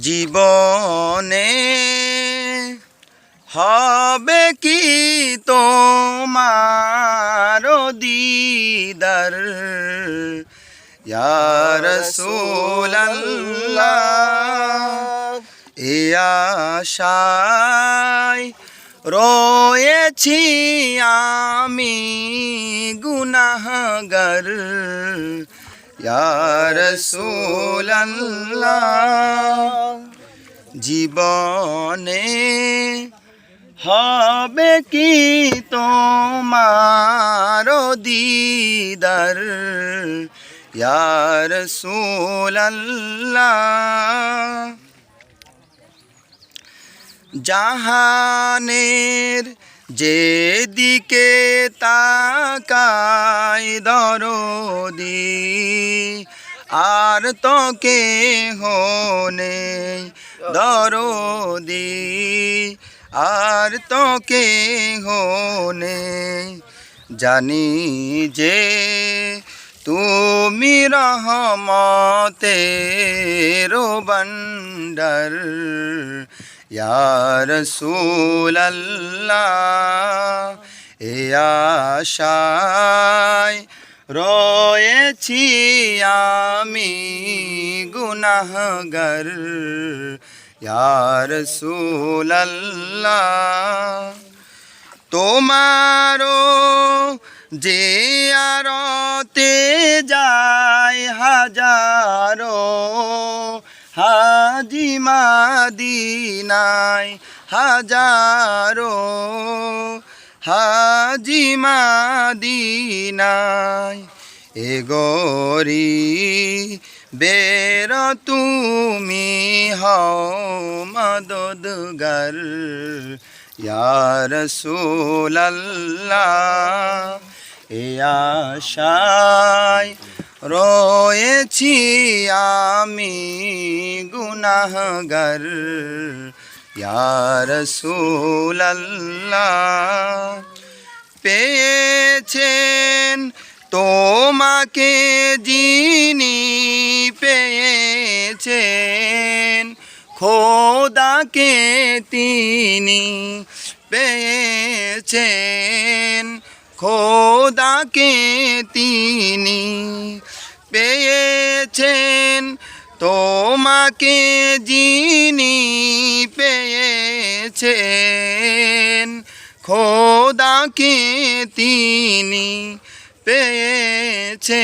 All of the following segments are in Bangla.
জীবনে হবে কি তোমার দিদার? এ আশায় রয়েছি আমি গুনাহগার। জীবনে হবে কি তোমার দিদার? ইয়ার জাহানের যেদিকে তাকাই দরদি, আর তো কে হনে দরদি, আর তো কে হনে জানি যে তুমি রহমতের বন্ডর সুল্লাহ এ আশায় রয়েছি আমি গুনাহগর। ইয়ার সুল্লাহ তোমারও যে আরতে যায় হাজারো হাজি মাদিনায় হাজারো, হাজি মাদিনায় এ গরি বের তুমি হও মদদগর ইয়ার সুল্লাহ এ আশায় রয়েছি আমি গুনাহগর। ইয়ার সুল্লাহ পেয়েছেন তোমাকে যিনি পেয়েছেন খোদাকে তিনি পেয়েছেন খোদাকে তিনি পেয়েছেন তোমাকে যিনি পেয়েছেন খোদাকে তিনি পেয়েছেন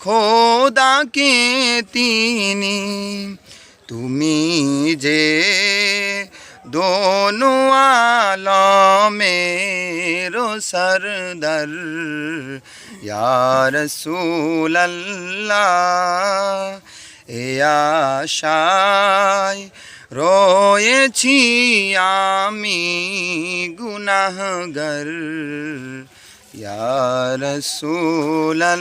খোদাকে তিনি। তুমি যে দোনো আলমেরো সরদার ইয়ার সুল্লাহ এ আশায় রয়েছি আমি গুনাহগর। ইয়ার সুল্লাহ